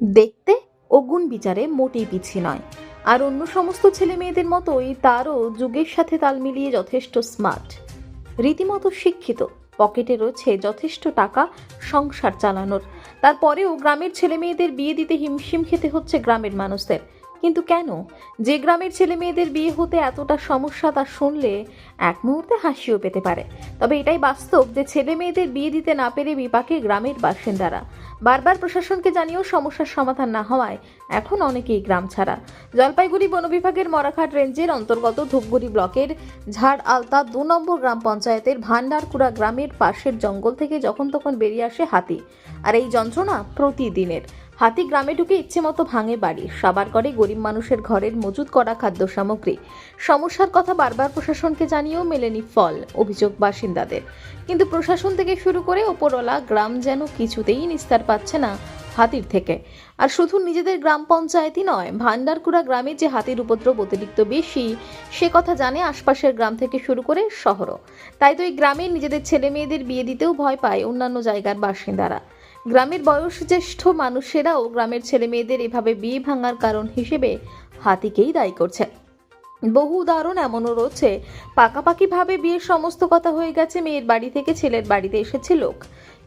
দেখতে ও গুণ বিচারে মোটেই পিছিয়ে নয়। আর অন্য সমস্ত ছেলে মেয়েদের মতোই তারও যুগের সাথে তাল মিলিয়ে যথেষ্ট স্মার্ট রীতিমতো শিক্ষিত, পকেটে রয়েছে যথেষ্ট টাকা সংসার চালানোর। তারপরেও গ্রামের ছেলে মেয়েদের বিয়ে দিতে হিমশিম খেতে হচ্ছে গ্রামের মানুষদের। কিন্তু কেন? যে গ্রামের ছেলে মেয়েদের বিয়ে হতে এতটা সমস্যা তা শুনলে এক মুহূর্তে হাসিও পেতে পারে। তবে এটাই বাস্তব যে ছেলে মেয়েদের বিয়ে দিতে না পেরে বিপাকে গ্রামের বাসিন্দারা। বারবার প্রশাসনকে জানিয়েও সমস্যার সমাধান না হওয়ায় এখন অনেকেই গ্রাম ছাড়া। জলপাইগুড়ি বন বিভাগের মরাঘাট রেঞ্জের অন্তর্গত ধূপগুড়ি ব্লকের ঝাড় আলতা দু নম্বর গ্রাম পঞ্চায়েতের ভান্ডারকুড়া গ্রামের পাশের জঙ্গল থেকে যখন তখন বেরিয়ে আসে হাতি। আর এই যন্ত্রণা প্রতিদিনের। হাতি গ্রামে ঢুকে ইচ্ছে মতো ভাঙে বাড়ি। সাবার করে গরিব মানুষের ঘরের মজুত করা খাদ্য সামগ্রী। সমস্যার কথা বারবার প্রশাসনকে জানিয়েও মেলেনি ফল, অভিযোগ বাসিন্দাদের। কিন্তু প্রশাসন থেকে শুরু করে ওপরওয়ালা গ্রাম যেন কিছুতেই নিস্তার পাচ্ছে না হাতির থেকে। আর শুধু নিজেদের গ্রাম পঞ্চায়েতই নয়, ভান্ডারকুড়া গ্রামে যে হাতির উপদ্রব অতিরিক্ত বেশি, সে কথা জানে আশপাশের গ্রাম থেকে শুরু করে শহরও। তাই তো এই গ্রামে নিজেদের ছেলে মেয়েদের বিয়ে দিতেও ভয় পায় অন্যান্য জায়গার বাসিন্দারা। গ্রামের বয়সজ্যেষ্ঠ মানুষেরাও গ্রামের ছেলে মেয়েদের এভাবে বিয়ে ভাঙার কারণ হিসেবে হাতিকেই দায়ী করছে বহু উদাহরণ এমনও রয়েছে। পাকাপাকিভাবে বিয়ের সমস্ত কথা হয়ে গেছে, মেয়ের বাড়ি থেকে ছেলের বাড়িতে এসেছে লোক।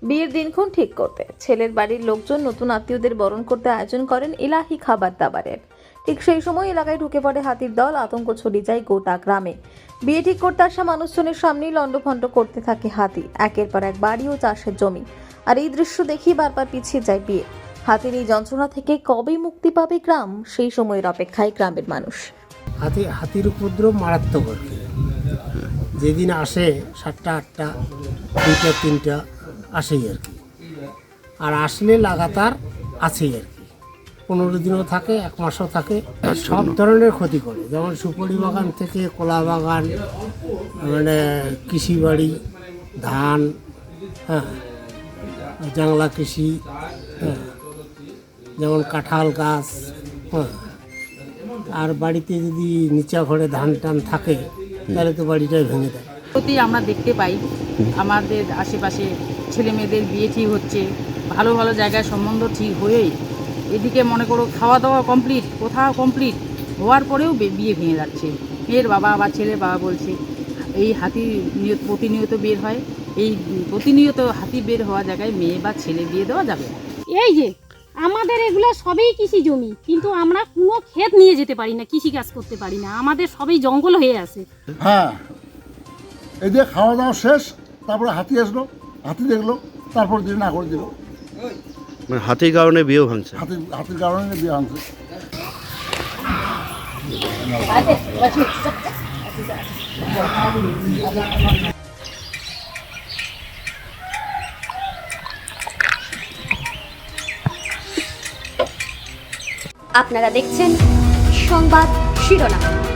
বিয়ের দিনক্ষণ ঠিক করতে। ছেলের বাড়ির লোকজন নতুন আত্মীয়দের বরণ করতে আয়োজন করেন ইলাহি খাবার দাবারের। ঠিক সেই সময় এলাকায় ঢুকে পড়ে হাতির দল, আতঙ্ক ছড়িয়ে যায় গোটা গ্রামে। বিয়ে ঠিক করতে আসা মানুষজনের সামনেই লণ্ডভণ্ড করতে থাকে হাতি। একের পর এক বাড়ি ও চাষের জমি। আর এই দৃশ্য দেখি বারবার পিছিয়ে যায় বিয়ে। হাতির এই যন্ত্রণা থেকে কবে মুক্তি পাবে গ্রাম, সেই সময়ের অপেক্ষায় গ্রামের মানুষ। হাতি, হাতির উপদ্রব মারাত্মক আর কি। যেদিন আসে সাতটা, আটটা, দুইটা, তিনটা, আসেই আর কি। আর আসলে লাগাতার আছেই আর কি। পনেরো দিনও থাকে, এক মাসও থাকে, সব ধরনের ক্ষতি করে। যেমন সুপারি বাগান থেকে কলা বাগান মানে কৃষি বাড়ি ধান হ্যাঁ জাংলা কৃষি হ্যাঁ যেমন কাঁঠাল গাছ হ্যাঁ আর বাড়িতে যদি নিচা ঘরে ধান টান থাকে, তাহলে তো বাড়িটাই ভেঙে দেয়। প্রতি আমরা দেখতে পাই। আমাদের আশেপাশে ছেলে মেয়েদের বিয়ে ঠিক হচ্ছে, ভালো ভালো জায়গায় সম্বন্ধ ঠিক হয়েই এদিকে মনে করো খাওয়া দাওয়া কমপ্লিট কোথাও কমপ্লিট হওয়ার পরেও বে- বিয়ে ভেঙে যাচ্ছে। মেয়ের বাবা বা ছেলের বাবা বলছে এই হাতি নিয়ত প্রতিনিয়ত বের হয় এই প্রতিনিয়ত হাতি বের হওয়া জায়গায় মেয়ে বা ছেলে বিয়ে দেওয়া যাবে এই যে আমাদের এগুলো সবই কৃষি জমি কিন্তু আমরা কোনো ক্ষেত নিয়ে যেতে পারি না কৃষি কাজ করতে পারি না আমাদের সবই জঙ্গল হয়ে আছে। হ্যাঁ এই দিয়ে খাওয়া দাওয়া শেষ তারপরে হাতি আসলো হাতি দেখল তারপর দিয়ে না করে দিল। মানে হাতির কারণে বিয়েও ভাঙছে। হাতি হাতির কারণে বিয়ে আনছে আপনারা দেখছেন সংবাদ শিরোনাম।